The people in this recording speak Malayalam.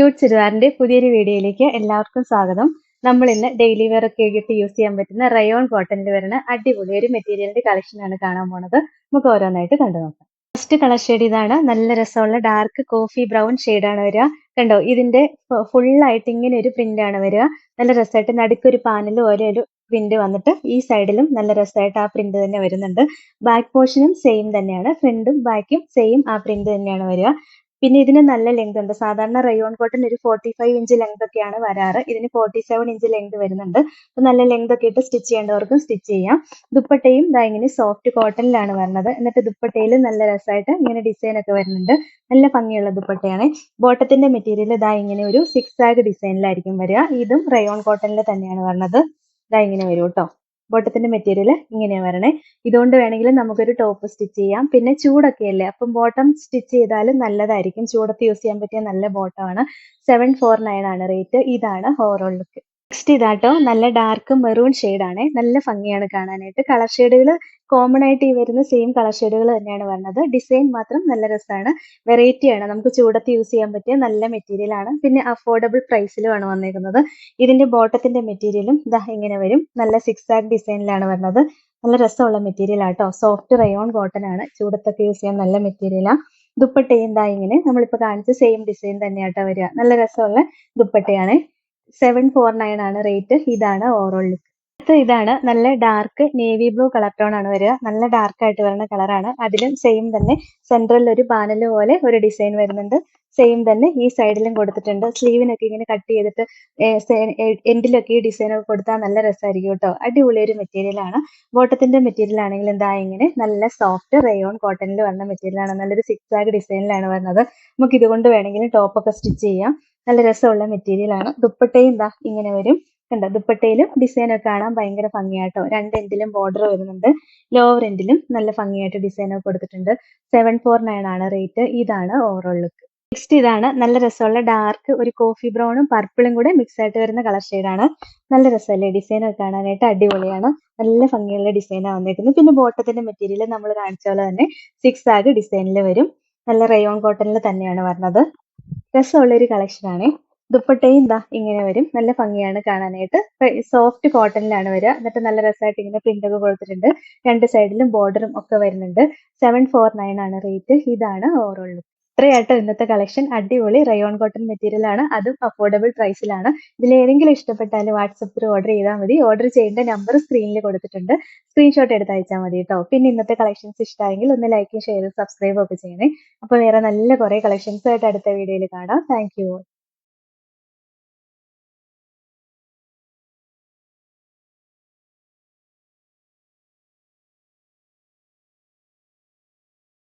ക്യൂട്ട് ചുരിദാറിന്റെ പുതിയൊരു വീഡിയോയിലേക്ക് എല്ലാവർക്കും സ്വാഗതം. നമ്മൾ ഇന്ന് ഡെയിലി വെയർ ഒക്കെ ആയിട്ട് യൂസ് ചെയ്യാൻ പറ്റുന്ന റയോൺ കോട്ടണിൽ വരുന്ന അടിപൊളി ഒരു മെറ്റീരിയലിന്റെ കളക്ഷൻ ആണ് കാണാൻ പോണത്. നമുക്ക് ഓരോന്നായിട്ട് കണ്ടു നോക്കാം. ഫസ്റ്റ് കളർ ഷെയ്ഡ് ഇതാണ്. നല്ല രസമുള്ള ഡാർക്ക് കോഫി ബ്രൗൺ ആണ് വരിക. കണ്ടോ? ഇതിന്റെ ഫുൾ ആയിട്ട് ഇങ്ങനെ ഒരു പ്രിന്റ് ആണ് വരിക. നല്ല രസമായിട്ട് നടുക്കൊരു പാനൽ പോലെ ഒരു പ്രിന്റ് വന്നിട്ട് ഈ സൈഡിലും നല്ല രസമായിട്ട് ആ പ്രിന്റ് തന്നെ വരുന്നുണ്ട്. ബാക്ക് പോർഷനും സെയിം തന്നെയാണ്. ഫ്രണ്ടും ബാക്കും സെയിം ആ പ്രിന്റ് തന്നെയാണ് വരിക. പിന്നെ ഇതിന് നല്ല ലെങ്ത് ഉണ്ട്. സാധാരണ റയോൺ കോട്ടൺ ഒരു ഫോർട്ടി ഫൈവ് ഇഞ്ച് ലെങ്ത് ഒക്കെയാണ് വരാറ്. ഇതിന് ഫോർട്ടി സെവൻ ഇഞ്ച് ലെങ്ത് വരുന്നുണ്ട്. അപ്പൊ നല്ല ലെങ്ത് ഒക്കെ ഇട്ട് സ്റ്റിച്ച് ചെയ്യേണ്ടവർക്കും സ്റ്റിച്ച് ചെയ്യാം. ദുപ്പട്ടയും ദാ ഇങ്ങനെ സോഫ്റ്റ് കോട്ടണിലാണ് വരുന്നത് എന്നിട്ട് ദുപ്പട്ടയിൽ നല്ല രസമായിട്ട് ഇങ്ങനെ ഡിസൈൻ ഒക്കെ വരുന്നുണ്ട്. നല്ല ഭംഗിയുള്ള ദുപ്പട്ടയാണ്. ബോട്ടത്തിന്റെ മെറ്റീരിയൽ ദാ ഇങ്ങനെ ഒരു സിക്സ് ആഗ് ഡിസൈനിലായിരിക്കും വരിക. ഇതും റയോൺ കോട്ടണിൽ തന്നെയാണ് വരുന്നത് ദാ ഇങ്ങനെ വരും കേട്ടോ ബോട്ടത്തിന്റെ മെറ്റീരിയൽ ഇങ്ങനെയാണ് വരണേ. ഇതുകൊണ്ട് വേണമെങ്കിൽ നമുക്കൊരു ടോപ്പ് സ്റ്റിച്ച് ചെയ്യാം. പിന്നെ ചൂടൊക്കെ അല്ലേ? അപ്പം ബോട്ടം സ്റ്റിച്ച് ചെയ്താലും നല്ലതായിരിക്കും. ചൂടത്ത് യൂസ് ചെയ്യാൻ പറ്റിയ നല്ല ബോട്ടമാണ് സെവൻ ഫോർ നയൻ ആണ് റേറ്റ് ഇതാണ് ഓവറോൾ ലുക്ക് നെക്സ്റ്റ് ഇതാട്ടോ. നല്ല ഡാർക്ക് മെറൂൺ ആണ്. നല്ല ഭംഗിയാണ് കാണാനായിട്ട്. കളർ ഷെയ്ഡുകൾ കോമൺ ആയിട്ട് ഈ വരുന്ന സെയിം കളർ ഷെയ്ഡുകൾ തന്നെയാണ് വരുന്നത് ഡിസൈൻ മാത്രം നല്ല രസമാണ്. വെറൈറ്റി ആണ്. നമുക്ക് ചൂടത്ത് യൂസ് ചെയ്യാൻ പറ്റിയ നല്ല മെറ്റീരിയൽ ആണ്. പിന്നെ അഫോർഡബിൾ പ്രൈസിലുമാണ് വന്നിരിക്കുന്നത് ഇതിന്റെ ബോട്ടത്തിന്റെ മെറ്റീരിയലും ഇതാ ഇങ്ങനെ വരും. നല്ല സിക്സ് ആക് ഡിസൈനിലാണ് വരുന്നത് നല്ല രസമുള്ള മെറ്റീരിയൽ ആട്ടോ. സോഫ്റ്റ് റയോൺ കോട്ടൺ ആണ്. ചൂടത്തൊക്കെ യൂസ് ചെയ്യാൻ നല്ല മെറ്റീരിയലാണ് ദുപ്പട്ടയും ഇതാ ഇങ്ങനെ. നമ്മളിപ്പോ കാണിച്ച സെയിം ഡിസൈൻ തന്നെയാട്ടോ വരിക. നല്ല രസമുള്ള ദുപ്പട്ടയാണ്. സെവൻ ഫോർ നയൻ ആണ് റേറ്റ് ഇതാണ് ഓവറോൾ ലുക്ക് അടുത്ത ഇതാണ് നല്ല dark navy blue colour tone ആണ് വരിക. നല്ല ഡാർക്ക് ആയിട്ട് വരുന്ന കളറാണ് അതിലും സെയിം തന്നെ സെൻട്രലിൽ ഒരു പാനൽ പോലെ ഒരു ഡിസൈൻ വരുന്നുണ്ട്. സെയിം തന്നെ ഈ സൈഡിലും കൊടുത്തിട്ടുണ്ട്. സ്ലീവിനൊക്കെ ഇങ്ങനെ കട്ട് ചെയ്തിട്ട് എൻഡിലൊക്കെ ഈ ഡിസൈൻ ഒക്കെ കൊടുത്താൽ നല്ല രസമായിരിക്കും കേട്ടോ അടിപൊളി ഒരു മെറ്റീരിയലാണ് ബോട്ടത്തിന്റെ മെറ്റീരിയൽ ആണെങ്കിൽ എന്താ ഇങ്ങനെ നല്ല സോഫ്റ്റ് റയോൺ കോട്ടണിൽ വരുന്ന മെറ്റീരിയലാണ് നല്ലൊരു സിക്സ് ആഗ് ഡിസൈനിലാണ് വരുന്നത്. നമുക്ക് ഇതുകൊണ്ട് വേണമെങ്കിൽ ടോപ്പ് ഒക്കെ സ്റ്റിച്ച് ചെയ്യാം. നല്ല രസമുള്ള മെറ്റീരിയൽ ആണ്. ദുപ്പട്ടയും എന്താ ഇങ്ങനെ വരും. കണ്ടോ? ദുപ്പട്ടയിലും ഡിസൈൻ ഒക്കെ കാണാൻ ഭയങ്കര ഭംഗിയാട്ടോ. രണ്ട് എൻഡിലും ബോർഡർ വരുന്നുണ്ട്. ലോവർ എൻഡിലും നല്ല ഭംഗിയായിട്ട് ഡിസൈൻ ഒക്കെ കൊടുത്തിട്ടുണ്ട്. സെവൻ ഫോർ നയൻ ആണ് റേറ്റ് ഇതാണ് ഓവറോൾ ലുക്ക് നെക്സ്റ്റ് ഇതാണ് നല്ല രസമുള്ള ഡാർക്ക് ഒരു കോഫി ബ്രൗണും പർപ്പിളും കൂടെ മിക്സ് ആയിട്ട് വരുന്ന കളർ ആണ്. നല്ല രസമല്ലേ? ഡിസൈൻ ഒക്കെ കാണാനായിട്ട് അടിപൊളിയാണ്. നല്ല ഭംഗിയുള്ള ഡിസൈനാണ് വന്നിരിക്കുന്നത് പിന്നെ ബോട്ടത്തിന്റെ മെറ്റീരിയൽ നമ്മൾ കാണിച്ച പോലെ തന്നെ സിക്സ് ആഗ് ഡിസൈനിൽ വരും. നല്ല റയോൺ കോട്ടണിൽ തന്നെയാണ് വരുന്നത് രസമുള്ള ഒരു കളക്ഷൻ ആണ്. ദുപ്പട്ടയും ഇതാ ഇങ്ങനെ വരും. നല്ല ഭംഗിയാണ് കാണാനായിട്ട്. സോഫ്റ്റ് കോട്ടണിലാണ് വരിക. എന്നിട്ട് നല്ല രസമായിട്ട് ഇങ്ങനെ പ്രിന്റ് ഒക്കെ കൊടുത്തിട്ടുണ്ട്. രണ്ട് സൈഡിലും ബോർഡറും ഒക്കെ വരുന്നുണ്ട്. സെവൻ ഫോർ നയൻ ആണ് റേറ്റ് ഇതാണ് ഓവറോൾ ലുക്ക് ഇത്രയായിട്ട് ഇന്നത്തെ കളക്ഷൻ അടിപൊളി റയോൺ കോട്ടൺ മെറ്റീരിയൽ ആണ്. അതും അഫോർഡബിൾ പ്രൈസിലാണ് ഇതിൽ ഏതെങ്കിലും ഇഷ്ടപ്പെട്ടാൽ വാട്സപ്പിൽ ഓർഡർ ചെയ്താൽ മതി. ഓർഡർ ചെയ്യേണ്ട നമ്പർ സ്ക്രീനിൽ കൊടുത്തിട്ടുണ്ട്. സ്ക്രീൻഷോട്ട് എടുത്ത് അയച്ചാൽ മതി കേട്ടോ പിന്നെ ഇന്നത്തെ കളക്ഷൻസ് ഇഷ്ടമായെങ്കിൽ ഒന്ന് ലൈക്കും ഷെയറും സബ്സ്ക്രൈബും ഒക്കെ ചെയ്യണേ. അപ്പോൾ വേറെ നല്ല കുറേ കളക്ഷൻസ് ആയിട്ട് അടുത്ത വീഡിയോയിൽ കാണാം. Thank you